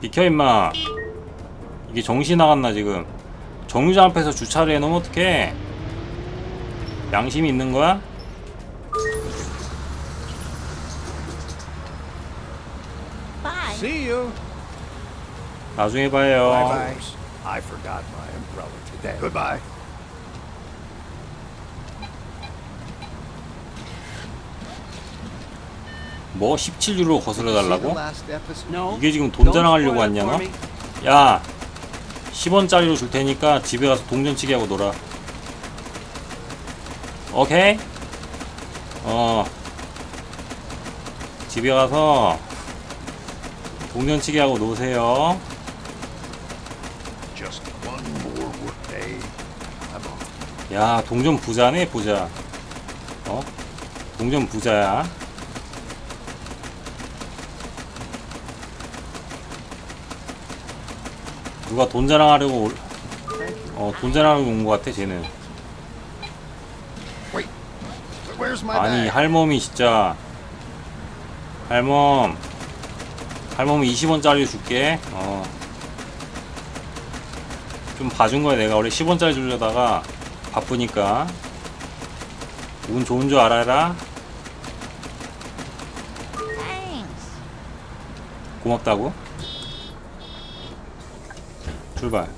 비켜 임마 이게 정신 나갔나 지금 정류장 앞에서 주차를 해놓으면 어떡해 양심이 있는 거야? Bye. See you. 나중에 봐요 Bye bye. 뭐 17유로 거슬러 달라고? 이게 지금 돈 자랑하려고 왔냐 너? 야 10원짜리로 줄 테니까 집에 가서 동전치기 하고 놀아 오케이? 어 집에 가서 동전치기 하고 노세요. 야 동전 부자네 부자 어? 동전 부자야 누가 돈 자랑하려고 올- 어, 돈 자랑하려고 온 것 같아 쟤는. 아니? 할멈이 진짜 할멈 할멈이 20원짜리 줄게. 어. 좀 봐준 거야 내가. 원래 10원짜리 주려다가 바쁘니까. 운 좋은 줄 알아라. 고맙다고 吃吧